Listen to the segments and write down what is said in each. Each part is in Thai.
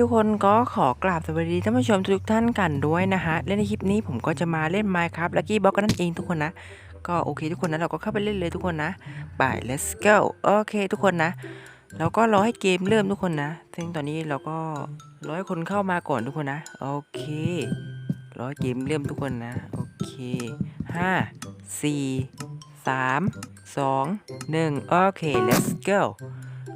ทุกคนก็ขอกราบสวัสดีท่านผู้ชมทุกท่านกันด้วยนะฮะและในคลิปนี้ผมก็จะมาเล่น Minecraft Lucky Block กันนั่นเองทุกคนนะ ก็โอเคทุกคนนะเราก็เข้าไปเล่นเลยทุกคนนะไป let's go โอเคทุกคนนะเราก็รอให้เกมเริ่มทุกคนนะ ซึ่งตอนนี้เราก็รอให้คนเข้ามาก่อนทุกคนนะโอเครอให้เกมเริ่มทุกคนนะโอเคห้าสี่สามสองหนึ่งโอเค let's go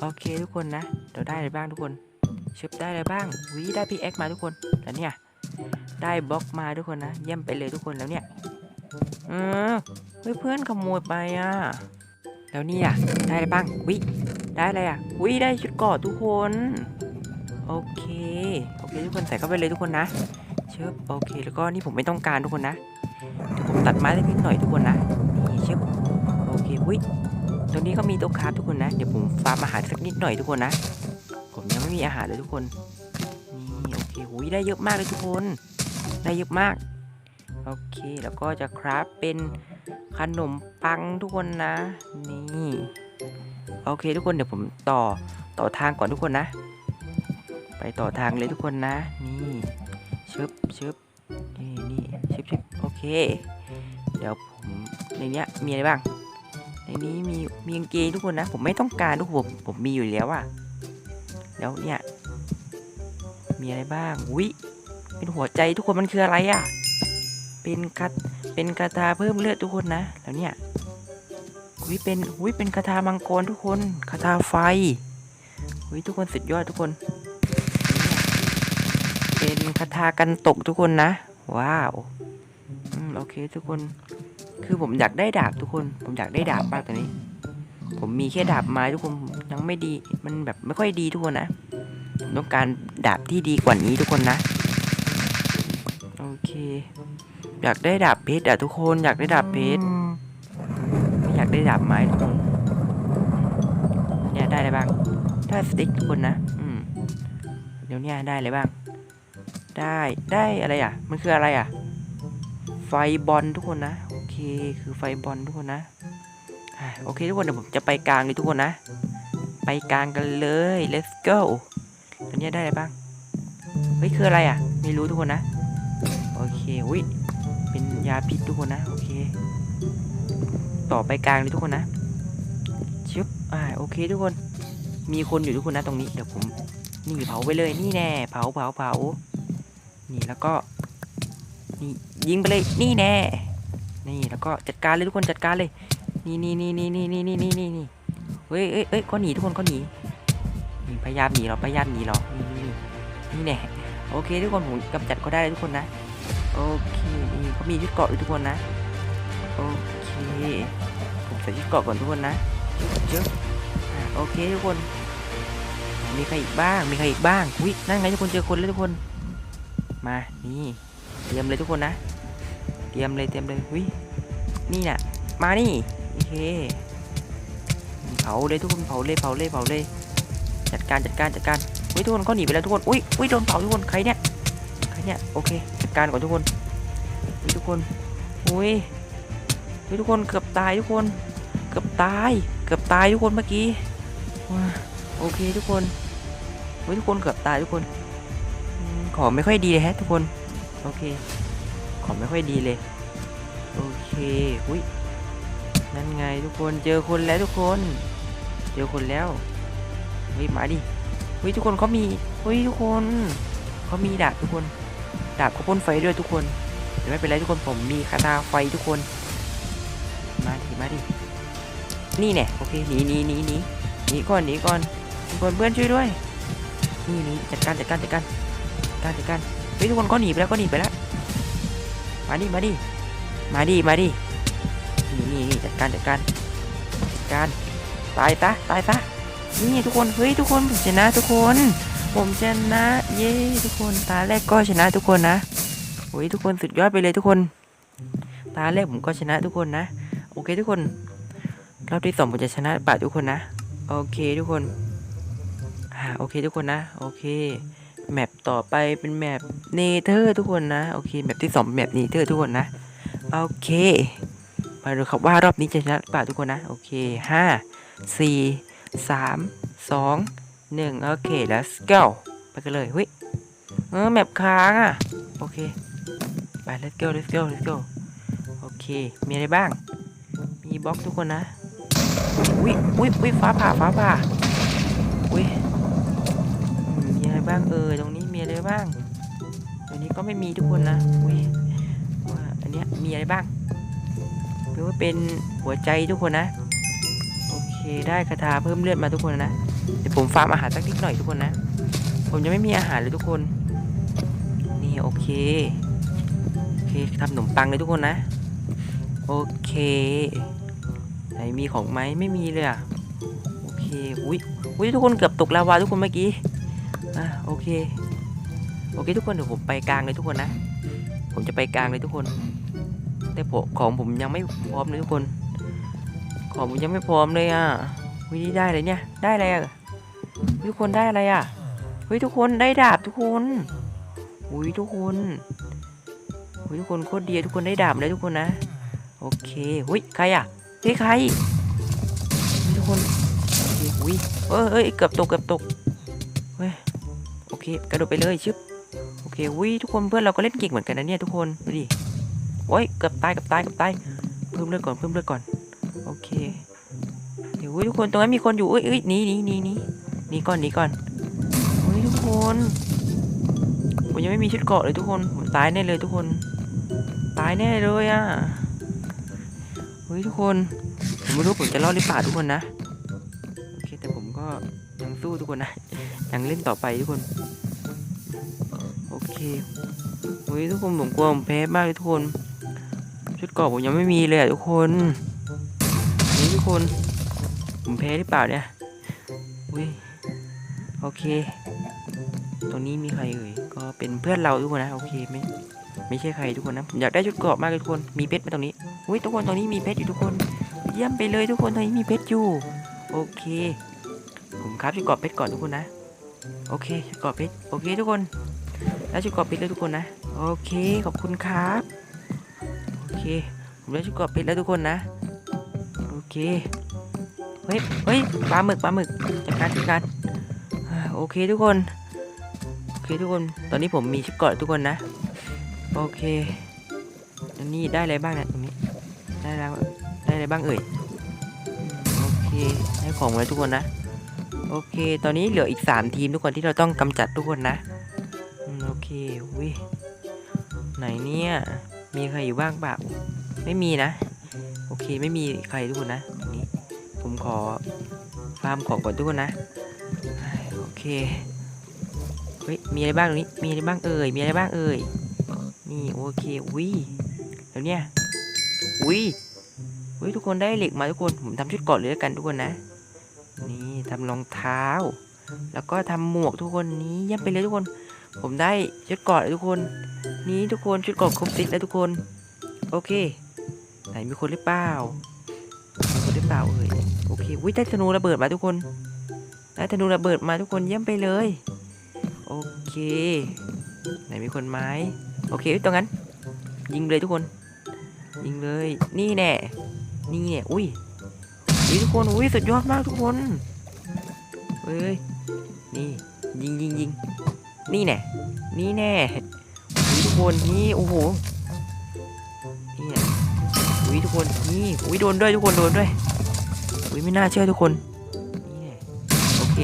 โอเคทุกคนนะเราได้อะไรบ้างทุกคน ชึบได้อะไรบ้างวิได้พีเอ็กมาทุกคนแล้วเนี่ย ได้บล็อกมาทุกคนนะเยี่ยมไปเลยทุกคนแล้วเนี่ยเออเฮ้เพื่อนขโมยไปอะแล้วเนี่ยได้อะไรบ้างวิได้อะไรอะวิได้ชุดเกอดทุกคนโอเคโอเคทุกคนใส่เข้าไปเลยทุกคนนะเชิบโอเคแล้วก็นี่ผมไม่ต้องการทุกคนนะเดี๋ยวผมตัดไม้เล็กๆหน่อยทุกคนนะนี่เชิบโอเควิตรงนี้ก็มีโต๊ะคราฟทุกคนนะ เดี๋ยวผมฟาร์มอาหารสักนิดหน่อยทุกคนนะ ไม่มีอาหารเลยทุกคนนี่โอเคหุยได้เยอะมากเลยทุกคน ได้เยอะมากโอเคแล้วก็จะคราฟเป็นขนมปังทุกคนนะ นี่โอเคทุกคนเดี๋ยวผมต่อต่อทางก่อนทุกคนนะ ไปต่อทางเลยทุกคนนะ นี่ชึบชึบนี่นี่ชึบชึบโอเค เดี๋ยวผมในเนี้ยมีอะไรบ้างในนี้มีมีกางเกงทุกคนนะ ผมไม่ต้องการทุกคนผมมีอยู่แล้วอะ แล้วเนี่ย มีอะไรบ้างวิเป็นหัวใจทุกคนมันคืออะไรอะเป็นกัดเป็นกระทาเพิ่มเลือดทุกคนนะ แล้วเนี่ยวิเป็นวิเป็นกระทามังกรทุกคนกระทาไฟวิทุกคนสุดยอดทุกคน เป็นคาถากันตกทุกคนนะ ว้าวอืมโอเคทุกคน คือผมอยากได้ดาบทุกคน ผมอยากได้ดาบมากตอนนี้ ผมมีแค่ดาบไม้ทุกคนยังไม่ดี มันแบบไม่ค่อยดีทุกคนนะผมต้องการดาบที่ดีกว่านี้ทุกคนนะโอเค อยากได้ดาบเพชรอะทุกคนอยากได้ดาบเพชรไม่อยากได้ดาบไม้ทุกคนเนี่ยได้อะไรบ้างได้สติ๊กทุกคนนะอืมเดี๋ยวนี่ยได้อะไรบ้าง ได้ได้อะไรอะ มันคืออะไรอะ ไฟบอลทุกคนนะโอเคคือไฟบอลทุกคนนะ โอเคทุกคนเดี๋ยวผมจะไปกลางเลยทุกคนนะ ไปกลางกันเลย let's go ตอนนี้ได้อะไรบ้าง เฮ้ยคืออะไรอะ ไม่รู้ทุกคนนะ โอเควิเป็นยาพิษทุกคนนะ โอเค ต่อไปกลางเลยทุกคนนะ ชึบ อ่า โอเคทุกคน มีคนอยู่ทุกคนนะตรงนี้ เดี๋ยวผม นี่เผาไปเลย นี่แน่ เผาเผาเผา นี่แล้วก็ นี่ยิงไปเลย นี่แน่ นี่แล้วก็จัดการเลยทุกคนจัดการเลย นี่นี่นี่นี่นี่นี่นี่นี่นี่นี่เฮ้ยเอ้ยเอ้ยเขาหนีทุกคนเขาหนีพยายามหนีเราพยายามหนีเรานี่นี่นี่แน่โอเค ทุกคนผมกำจัดเขาได้ทุกคนนะโอเคนี่เขามีชุดเกาะอยู่ทุกคนนะโอเคผมใส่ชุดเกาะก่อนทุกคนนะเจ้าอะโอเคทุกคน มีใครอีกบ้างมีใครอีกบ้างอุ้ยนั่นไงทุกคนเจอคนแล้วทุกคน มานี่เตรียมเลยทุกคนนะเตรียมเลยเตรียมเลยอุ้ยนี่น่ะมานี่ โอเคเผาเลยทุกคนเผาเลยเผาเลยเผาเลย จัดการจัดการจัดการอุ้ยทุกคนเขาหนีไปแล้วทุกคนอุ้ยอุ้ยโดนเผาทุกคนใครเนี่ยใครเนี่ยโอเคจัดการก่อนทุกคนอุ้ยทุกคนอุ้ยอุ้ยทุกคนเกือบตายทุกคน เกือบตาย เกือบตายทุกคนเมื่อกี้โอเคทุกคนอุ้ยทุกคนเกือบตายทุกคนขอไม่ค่อยดีเลยแฮะทุกคน โอเค ขอไม่ค่อยดีเลย โอเค อุ้ย นั่นไงทุกคนเจอคนแล้วทุกคน เจอคนแล้วเฮ้ยมาดิเฮ้ยทุกคนเขามีเฮ้ยทุกคนเขามีดาบทุกคน ดาบเขาพ่นไฟด้วยทุกคนแต่ไม่เป็นไรทุกคนผมมีคาถาไฟทุกคน มาดิมาดินี่แน่ยโอเคหนีหนีหนีหนีหนีก่อนหนีก่อนทุกคนเพื่อนช่วยด้วยนี่นี่จัดการจัดการจัดการจัดการจัดการเฮ้ยทุกคนก็หนีไปแล้วก็หนีไปแล้วมาดิมาดิมาดิมาดิ นี่นี่นี่จัดการจัดการจัดการตายซะตายซะนี่ทุกคนเฮ้ยทุกคนผมชนะทุกคน ผมชนะเย้ทุกคนตาแรกก็ชนะทุกคนนะโอ้ยทุกคนสุดยอดไปเลยทุกคน ตาแรกผมก็ชนะทุกคนนะ โอเคทุกคนรอบที่สองผมจะชนะป่าทุกคนนะโอเคทุกคนอ่าโอเคทุกคนนะโอเคแมปต่อไปเป็นแมปเนเธอร์ทุกคนนะ โอเคแมปที่สองแมปเนเธอร์ทุกคนนะ โอเค มาดูครับว่ารอบนี้จะชนะหรือเปล่าทุกคนนะ โอเคห้าสี่สามสองหนึ่งโอเค let's go ไปไปกันเลยเฮ้ยเออแมปค้างอะ โอเค ไป let's go let's go let's go โอเค มีอะไรบ้าง มีบล็อกทุกคนนะอุ้ยอุ้ยอุ้ยฟ้าผ่าฟ้าผ่าอุ้ยมมีอะไรบ้างเออตรงนี้มีอะไรบ้างตรงนี้ก็ไม่มีทุกคนนะอุ้ยว่าอันเนี้ยมีอะไรบ้าง แปลว่าเป็นหัวใจทุกคนนะ โอเคได้คาถาเพิ่มเลือดมาทุกคนนะ เดี๋ยวผมฟาร์มอาหารสักนิดหน่อยทุกคนนะ ผมยังไม่มีอาหารเลยทุกคน นี่โอเค โอเคทำขนมปังเลยทุกคนนะ โอเค ไหนมีของไหมไม่มีเลยอะโอเค อุ้ยอุ้ยทุกคนเกือบตกลาวาทุกคนเมื่อกี้ อะโอเค โอเคทุกคนเดี๋ยวผมไปกลางเลยทุกคนนะ ผมจะไปกลางเลยทุกคน แต่ผมของผมยังไม่พร้อมเลยทุกคน ของผมยังไม่พร้อมเลยอะวิธีได้เลยเนี่ย ได้อะไรอะทุกคนได้อะไรอะ เฮ้ยทุกคนได้ดาบทุกคนอุ้ยทุกคนอุ้ยทุกคนโคตรดีทุกคนได้ดาบเลยทุกคนนะ โอเคอุ้ยใครอะเฮ้ยใครทุกคนโอเคอุ้ยเอ้ยเอ้ยเกือบตกเกือบตกเฮ้ยโอเคกระโดดไปเลยชึบโอเคอุ้ยทุกคนเพื่อนเราก็เล่นเก่งเหมือนกันนะเนี่ยทุกคนดูดิ โอ้ยเกือบตายเกือบตายเกือบตายเพิ่มเลือดก่อนเพิ่มเลือดก่อนโอเคเดี๋ยวอุ้ยทุกคนตรงนั้นมีคนอยู่เอ้ยเอ้ยหนีหนีหนีหนีหนีก่อนหนีก่อนโอ้ยทุกคนผมยังไม่มีชุดเกราะเลยทุกคนผมตายแน่เลยทุกคน ตายแน่เลยอะเฮ้ยทุกคนผมไม่รู้ผมจะรอดหรือเปล่าทุกคนนะโอเคแต่ผมก็ยังสู้ทุกคนนะยังเล่นต่อไปทุกคนโอเคเฮ้ยทุกคนผมกลัวผมแพ้มากเลยทุกคน ชุดเกราะผมยังไม่มีเลยอะทุกคนนี่ทุกคน ผมแพ้หรือเปล่าเนี่ยอุ้ยโอเค ตรงนี้มีใครเอ่ยก็เป็นเพื่อนเราทุกคนนะโอเคไม่ไม่ใช่ใครทุกคนนะผมอยากได้ชุดเกราะมากเลยทุกคนมีเพชรไหมตรงนี้อุ้ยทุกคนตรงนี้มีเพชรอยู่ทุกคน เยี่ยมไปเลยทุกคนตรงนี้มีเพชรอยู่โอเค ผมครับชุดเกราะเพชรก่อนทุกคนนะ โอเคชุดเกราะเพชรโอเคทุกคน แล้วชุดเกราะเพชรแล้วทุกคนนะ โอเคขอบคุณครับ โอเคผมได้ชุดเกราะเพชรแล้วทุกคนนะ โอเค เฮ้ย เฮ้ย ปลาหมึก ปลาหมึก จัดการจัดการโอเคทุกคน โอเคทุกคน ตอนนี้ผมมีชุดเกาะทุกคนนะ โอเคอันนี้ได้อะไรบ้างเนี่ยตรงนี้ ได้แล้วได้อะไรบ้างเอ่ย โอเคให้ของไว้ทุกคนนะ โอเค ตอนนี้เหลืออีก 3 ทีมทุกคนที่เราต้องกำจัดทุกคนนะ โอเควิไหนเนี่ย มีใครอยู่บ้างเปล่าไม่มีนะ โอเคไม่มีใครทุกคนนะตรงนี้ ผมขอฟาร์มของก่อนทุกคนนะโอเคเฮ้ยมีอะไรบ้างตรงนี้มีอะไรบ้างเอ่ยมีอะไรบ้างเอ่ยนี่โอเควิแล้วเนี่ยวิวิทุกคนได้เหล็กมาทุกคนผมทำชุดเกาะเลยกันทุกคนนะ นี่ทำรองเท้า แล้วก็ทำหมวกทุกคนนี้ยี่ยมไปเลยทุกคน ผมได้ชุดเกาะแล้วทุกคน นี้ทุกคนชุดเกาะครบเซตแล้วทุกคน โอเค ไหนมีคนหรือเปล่ามีคนหรือเปล่าเอ่ยโอเควิได้ธนูระเบิดมาทุกคนได้ธนูระเบิดมาทุกคนเยี่ยมไปเลย โอเค ไหนมีคนไหมโอเคตรงนั้น ยิงเลยทุกคน ยิงเลย นี่แน่นี่แน่อุ้ยอุ้ยทุกคนอุ้ยสุดยอดมากทุกคนเฮ้ยนี่ยิงยิงยิง นี่แน่นี่แน่อุ้ยทุกคนนี่โอ้โหนี่แน่อุ้ยทุกคนนี่อุ้ยโดนด้วยทุกคนโดนด้วยอุ้ยไม่น่าเชื่อทุกคนนี่แน่โอเค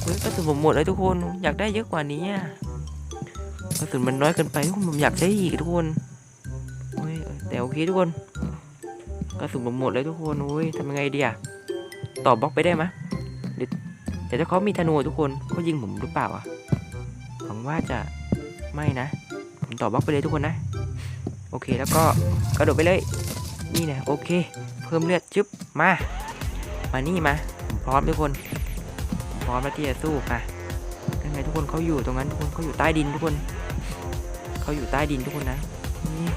เฮ้ยกระสุนผมหมดแล้วทุกคนอยากได้เยอะกว่านี้อะกระสุนมันน้อยเกินไปทุกคนผมอยากใช้อีกทุกคนโอ้ยแต่โอเคทุกคนกระสุนผมหมดแล้วทุกคนโอ้ยทำยังไงดีอะต่อบล็อกไปได้ไหมเดี๋ยวแต่ถ้าเขามีธนูทุกคนเขายิงผมหรือเปล่าอะ หวังว่าจะไม่นะ ผมต่อบล็อกไปเลยทุกคนนะ โอเคแล้วก็กระโดดไปเลย นี่นะโอเค เพิ่มเลือดจึ๊บมา มานี่มาผมพร้อมทุกคนผมพร้อมแล้วที่จะสู้ค่ะยังไงทุกคนเขาอยู่ตรงนั้นทุกคนเขาอยู่ใต้ดินทุกคนเขาอยู่ใต้ดินทุกคนนะนี่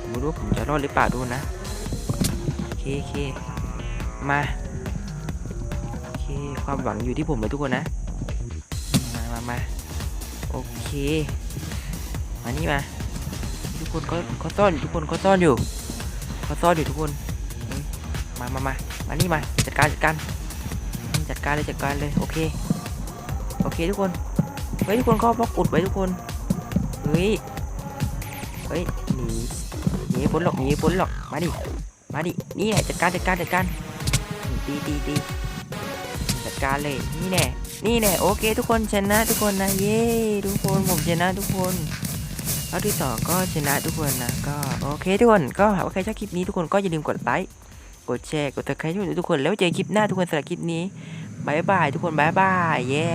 ผมไม่รู้ผมจะรอดหรือเปล่าทุกคนนะโอเคโอเคมาโอเคความหวังอยู่ที่ผมเลยทุกคนนะ มา โอเค มานี่มา ทุกคนเขาเขาซ่อนอยู่ทุกคนเขาซ่อนอยู่เขาซ่อนอยู่ทุกคน มามามามานี่มา จัดการจัดการ จัดการเลยจัดการเลย โอเค โอเคทุกคน เฮ้ยทุกคนเข้าบล็อกอุดไว้ทุกคน เฮ้ย เฮ้ยหนีหนีพ้นหรอกหนีพ้นหรอก มาดิ มาดิ นี่แหละจัดการจัดการจัดการ ตีตีตี การเลยนี่แน่นี่แน่โอเค ทุกคนชนะทุกคนนะเย้ทุกคนผมชนะทุกคนรอบที่สองก็ชนะทุกคนนะก็โอเคทุกคนก็หากว่าใครชอบคลิปนี้ทุกคนก็อย่าลืมกดไลค์กดแชร์กดติดตามทุกคนแล้วเจอคลิปหน้าทุกคนสำหรับคลิปนี้บายบายทุกคนบายบายเย้